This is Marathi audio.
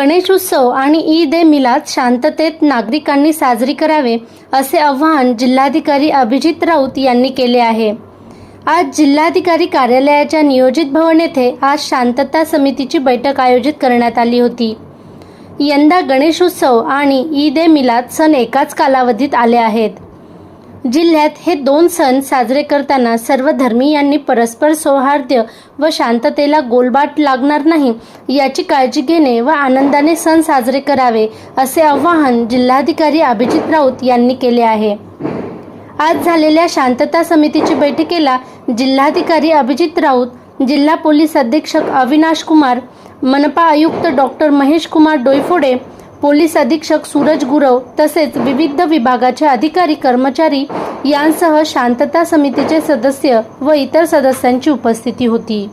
गणेशोत्सव आणि ईद ए मिलाद शांततेत नागरिकांनी साजरी करावे असे आवाहन जिल्हाधिकारी अभिजित राऊत यांनी केले आहे. आज जिल्हाधिकारी कार्यालयाच्या नियोजित भवन येथे आज शांतता समितीची बैठक आयोजित करण्यात आली होती. यंदा गणेशोत्सव आणि ईद ए मिलाद सण एकाच कालावधीत आले आहेत. जिल्ह्यात हे दोन सण साजरे करताना सर्व धर्मीयांनी परस्पर सौहार्द्य व शांततेला गोलबाट लागणार नाही याची काळजी घेणे व आनंदाने सण साजरे करावे असे आवाहन जिल्हाधिकारी अभिजित राऊत यांनी केले आहे. आज झालेल्या शांतता समितीची बैठकीला जिल्हाधिकारी अभिजित राऊत जिल्हा पोलीस अधीक्षक अविनाश कुमार मनपा आयुक्त डॉक्टर महेश कुमार डोईफोडे पोलीस अधीक्षक सूरज गुरव तसेच विविध विभागाचे अधिकारी कर्मचारी यांसह शांतता समितीचे सदस्य व इतर सदस्यांची उपस्थिती होती.